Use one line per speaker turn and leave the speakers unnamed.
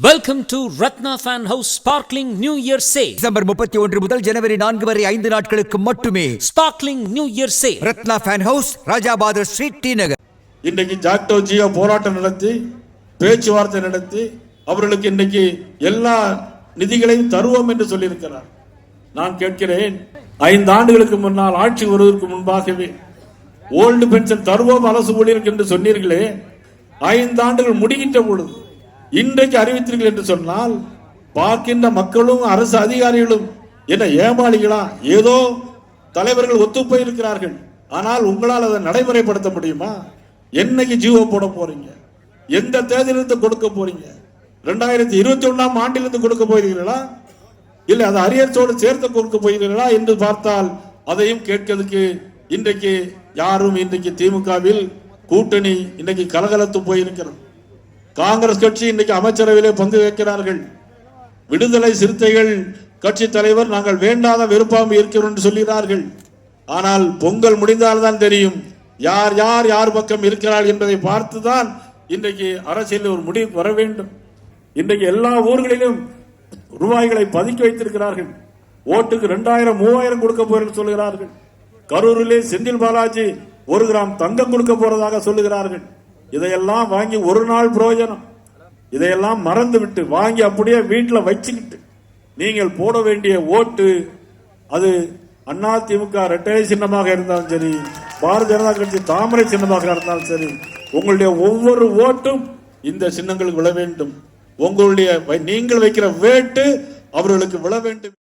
Welcome to Ratna fan house sparkling new year sale
December முப்பத்தி ஒன்று முதல் ஜனவரி நான்கு வரை ஐந்து நாட்களுக்கு மட்டுமே.
Sparkling new year sale
Ratna fan house Rajabadar street T Nagar
இன்றைக்கு ஜாக்டோ ஜியோ போராட்டம் நடத்தி பேச்சுவார்த்தை நடத்தி அவர்களுக்கு இன்னைக்கு எல்லா நிதிகளையும் தருவோம் என்று சொல்லியிருக்கிறார். நான் கேட்கிறேன் ஐந்து ஆண்டுகளுக்கு முன்னால் ஆட்சி வருவதற்கு முன்பாகவே ஓல்டு பென்ஷன் தருவோம் அரசு ஊழியருக்கு என்று சொன்னீர்களே ஐந்து ஆண்டுகள் முடிகின்ற பொழுது இன்றைக்கு அறிவித்தீர்கள் என்று சொன்னால் பார்க்கின்ற மக்களும் அரசு அதிகாரிகளும் என்ன ஏமாளிகளா? ஏதோ தலைவர்கள் ஒத்து போயிருக்கிறார்கள். ஆனால் உங்களால் அதை நடைமுறைப்படுத்த முடியுமா? என்னைக்கு ஜீவோ போட போறீங்க? எந்த தேதியிலிருந்து கொடுக்க போறீங்க? ரெண்டாயிரத்தி இருபத்தி ஒன்னாம் ஆண்டிலிருந்து கொடுக்க போகிறீர்களா? இல்லை அதை அரியர்ஸோடு சேர்த்து கொடுக்க போகிறீர்களா என்று பார்த்தால் அதையும் கேட்கிறதுக்கு இன்றைக்கு யாரும் இன்றைக்கு திமுகவில் கூட்டணி இன்றைக்கு கலகலத்து போயிருக்கிறது. காங்கிரஸ் கட்சி இன்னைக்கு அமைச்சரவையிலே பங்கு வைக்கிறார்கள். விடுதலை சிறுத்தைகள் கட்சி தலைவர் நாங்கள் வேண்டாத விருப்பம் இருக்கிறோம் என்று சொல்கிறார்கள். ஆனால் பொங்கல் முடிந்தால்தான் தெரியும். யார் யார் யார் பக்கம் இருக்கிறார் என்பதை பார்த்துதான் இன்றைக்கு அரசியல் ஒரு முடிவு வர வேண்டும். இன்றைக்கு எல்லா ஊர்களிலும் ரூபாய்களை பதுக்கி வைத்திருக்கிறார்கள். ஓட்டுக்கு ரெண்டாயிரம் மூவாயிரம் கொடுக்க போகிறேன் சொல்கிறார்கள். கரூரிலே செந்தில் பாலாஜி ஒரு கிராம் தங்கம் கொடுக்க போறதாக சொல்லுகிறார்கள். இதையெல்லாம் வாங்கி ஒரு நாள் பிரயோஜனம். இதையெல்லாம் மறந்து விட்டு வாங்கி அப்படியே வீட்டில் வச்சுக்கிட்டு நீங்கள் போட வேண்டிய ஓட்டு அது அண்ணா திமுக ரெட்டை சின்னமாக இருந்தாலும் சரி பாரதிய ஜனதா கட்சி தாமரை சின்னமாக இருந்தாலும் சரி உங்களுடைய ஒவ்வொரு ஓட்டும் இந்த சின்னங்களுக்கு விழ வேண்டும். உங்களுடைய நீங்கள் வைக்கிற வேட்டு அவர்களுக்கு விழ வேண்டும்.